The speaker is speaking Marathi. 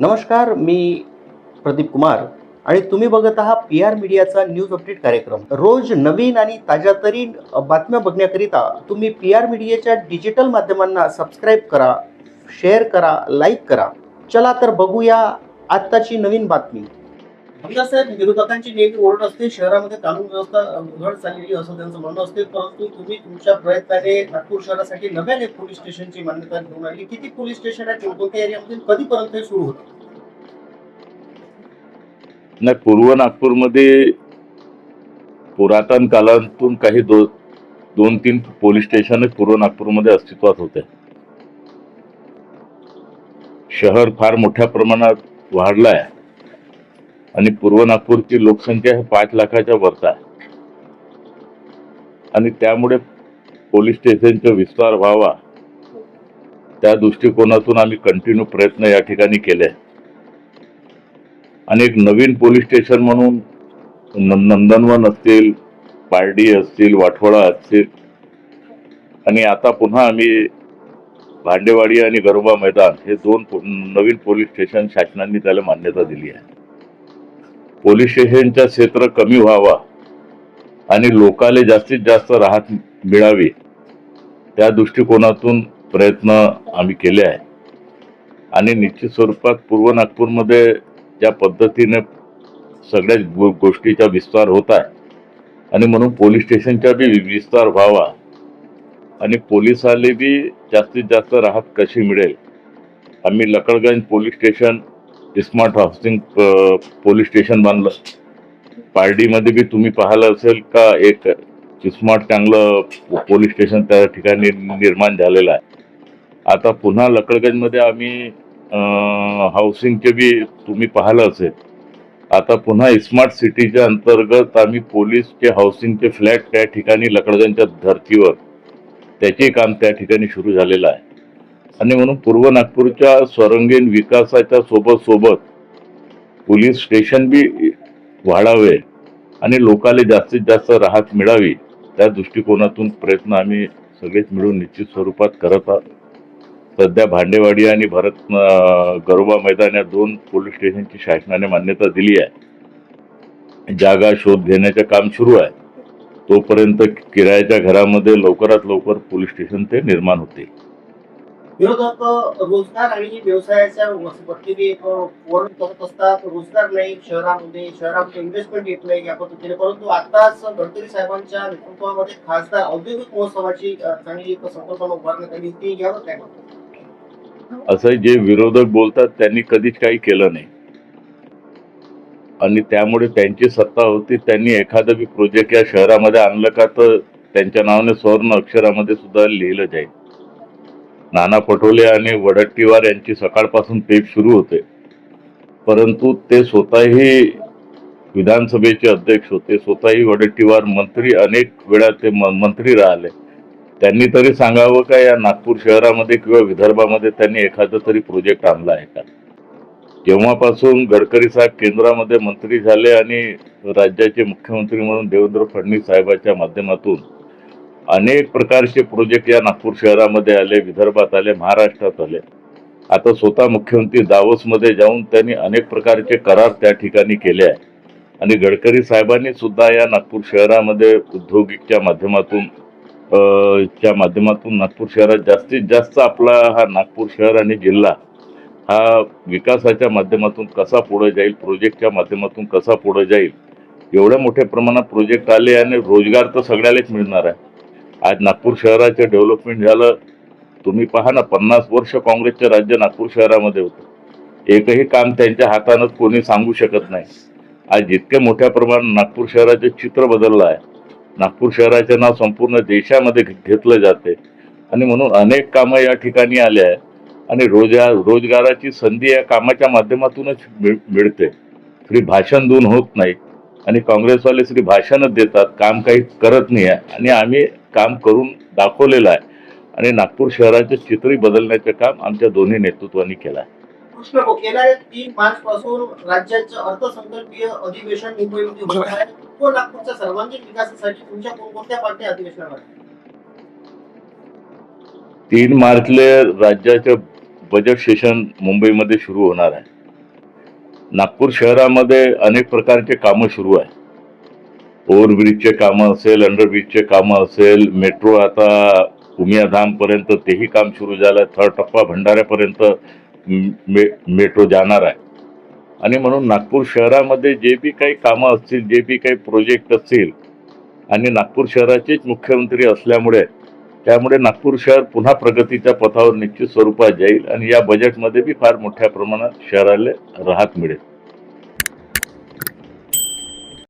नमस्कार मी प्रदीप कुमार आणि तुम्ही बघत आहात पी आर मीडियाचा न्यूज अपडेट कार्यक्रम. रोज नवीन आणि ताज्यातरीन बातम्या बघण्याकरिता तुम्ही पी आर मीडियाच्या डिजिटल माध्यमांना सबस्क्राईब करा शेअर करा लाईक करा. चला तर बघूया आत्ताची नवीन बातमी. साहेब विरोधकांची नेहमी ओरड असते. शहरामध्ये कानून व्यवस्था उघड चाललेली असं त्यांचं म्हणणं असते. परंतु तुम्ही तुमच्या प्रयत्नाने नागपूर शहरासाठी नव्याने पोलीस स्टेशनची मान्यता घेऊन आली. किती पोलीस स्टेशन आहे कोणत्या एरियामध्ये कधीपर्यंत हे सुरू होतं? नाही पूर्व नागपूरमध्ये पुरातन काळातून काही दो दोन तीन पोलीस स्टेशन पूर्व नागपूरमध्ये अस्तित्वात होते. शहर फार मोठ्या प्रमाणात वाढलं आहे आणि पूर्व नागपूरची लोकसंख्या ही पाच लाखाच्या वरच आहे. आणि त्यामुळे पोलीस स्टेशनचा विस्तार व्हावा त्या दृष्टिकोनातून आम्ही कंटिन्यू प्रयत्न या ठिकाणी केले. आणि एक नवीन पोलीस स्टेशन म्हणून नंदनवन असतील पारडी असतील वाठोडा असतील आणि आता पुन्हा आम्ही भांडेवाडी आणि गरोबा मैदान हे दोन नवीन पोलीस स्टेशन शासनाने त्याला मान्यता दिली आहे. पोलीस स्टेशनचा क्षेत्र कमी व्हावा आणि लोकाले जास्तीत जास्त राहत मिळावी त्या दृष्टिकोनातून प्रयत्न आम्ही केले आहे आणि निश्चित स्वरूपात पूर्व नागपूरमध्ये ज्या पद्धतीने सगळ्या गो- गोष्टीचा विस्तार होत आहे आणि म्हणून पोलीस स्टेशनचा बी विस्तार व्हावा आणि पोलिसाले बी जास्तीत जास्त राहत कशी मिळेल? आम्ही Lakadganj police station smart housing police station बांधलं पारडीमध्ये बी तुम्ही पाहिलं असेल का एक स्मार्ट चांगलं पोलीस स्टेशन त्या ठिकाणी निर्माण झालेलं आहे. आता पुन्हा लकडगंजमध्ये आम्ही हाऊसिंगचे बी तुम्ही पाहिलं असेल. आता पुन्हा स्मार्ट सिटीच्या अंतर्गत आम्ही पोलीसचे हाऊसिंगचे फ्लॅट त्या ठिकाणी लकडगंजच्या धर्तीवर त्याचे काम त्या ठिकाणी सुरू झालेलं आहे. आणि म्हणून पूर्व नागपूरच्या स्वरंगीण विकासाच्या सोबत सोबत पोलीस स्टेशन बी वाढावे आणि लोकाला जास्तीत जास्त राहत मिळावी त्या दृष्टिकोनातून प्रयत्न आम्ही सगळेच मिळून निश्चित स्वरूपात करत आहोत. सध्या भांडेवाडी आणि भरत गरोबा मैदान या दोन पोलीस स्टेशनची शासनाने मान्यता दिली आहे. जागा शोध घेण्याचे काम सुरू आहे. तोपर्यंत किरायाच्या घरामध्ये लवकरात लवकर पोलीस स्टेशन ते निर्माण होते विरोधक रोजगार आणि व्यवसायाच्या वरती एक वर्ण करत असतात. रोजगार नाही शहरामध्ये शहरामध्ये इन्व्हेस्टमेंट येत नाही या पद्धतीने. परंतु आताच गडकरी साहेबांच्या नेतृत्वामध्ये खासदार औद्योगिक महोत्सवाची चांगली एक संकल्पना उभारण्यात आली ती यावर काय असं जे विरोधक बोलतात त्यांनी कधीच काही केलं नाही. आणि त्यामुळे त्यांची सत्ता होती. त्यांनी एखादं बी प्रोजेक्ट या शहरामध्ये आणलं का तर त्यांच्या नावाने स्वर्ण अक्षरामध्ये सुद्धा लिहिलं जाईल. नाना पटोले आणि वडट्टीवार यांची सकाळपासून पेप सुरू होते. परंतु ते स्वतःही विधानसभेचे अध्यक्ष होते. स्वतःही वडट्टीवार मंत्री अनेक वेळा ते म- मंत्री राहिले. त्यांनी तरी सांगावं का या नागपूर शहरामध्ये किंवा विदर्भामध्ये त्यांनी एखादं तरी प्रोजेक्ट आणला आहे का? जेव्हापासून गडकरी साहेब केंद्रामध्ये मंत्री झाले आणि राज्याचे मुख्यमंत्री म्हणून देवेंद्र फडणवीस साहेबाच्या माध्यमातून अनेक प्रकारचे प्रोजेक्ट या नागपूर शहरामध्ये आले विदर्भात आले महाराष्ट्रात आले. आता स्वतः मुख्यमंत्री दावोसमध्ये जाऊन त्यांनी अनेक प्रकारचे करार त्या ठिकाणी केले आहे. आणि गडकरी साहेबांनी सुद्धा या नागपूर शहरामध्ये उद्योगिकच्या माध्यमातून च्या माध्यमातून नागपूर शहरात जास्तीत जास्त आपला हा नागपूर शहर आणि जिल्हा हा विकासाच्या माध्यमातून कसा पुढे जाईल प्रोजेक्टच्या माध्यमातून कसा पुढे जाईल एवढ्या मोठ्या प्रमाणात प्रोजेक्ट आले आणि रोजगार तर सगळ्यालाच मिळणार आहे. आज नागपूर शहराचं डेव्हलपमेंट झालं तुम्ही पहा ना पन्नास वर्ष काँग्रेसचं राज्य नागपूर शहरामध्ये होतं. एकही काम त्यांच्या हातानं कोणी सांगू शकत नाही. आज जितक्या मोठ्या प्रमाणात नागपूर शहराचं चित्र बदललं आहे नागपूर शहराचे नाव संपूर्ण देशामध्ये घे- घेतलं जाते. आणि म्हणून अनेक कामं या ठिकाणी आले आहे आणि रोजगार रोजगाराची संधी या कामाच्या माध्यमातूनच मिळ मिळते. फ्री भाषण देऊन होत नाही. आणि काँग्रेसवाले श्री भाषणच देतात काम काही करत नाही आहे. आणि आम्ही काम करून दाखवलेलं आहे. आणि नागपूर शहराचे चित्रही बदलण्याचं काम आमच्या दोन्ही नेतृत्वाने केलं आहे. कृष्ण गेल्या तीन मार्च पासून राज्याचं अर्थसंकल्पीय अधिवेशन मुंबईमध्ये होत आहे. तो नागपूरच्या सर्वांगीण विकासासाठी तुमच्या कोणकोणत्या पार्ट्या अधिवेशनावर आहेत? तीन मार्चले राज्याचं बजेट सेशन मुंबईमध्ये सुरू होणार आहे. नागपूर शहरामध्ये अनेक प्रकारचे कामं सुरू आहे ओव्हरब्रिजचे कामं असेल अंडरब्रिजचे कामं असेल मेट्रो आता उमियाधामपर्यंत तेही काम सुरू झालं थर्ड टप्पा भंडाऱ्यापर्यंत मे मेट्रो जाणार आहे. आणि म्हणून नागपूर शहरामध्ये जे बी काही कामं असतील जे बी काही प्रोजेक्ट असतील आणि नागपूर शहराचेच मुख्यमंत्री असल्यामुळे त्यामुळे नागपूर शहर पुन्हा प्रगतीच्या पथावर निश्चित स्वरूपात जाईल आणि या बजेटमध्ये बी फार मोठ्या प्रमाणात शहराला राहत मिळेल.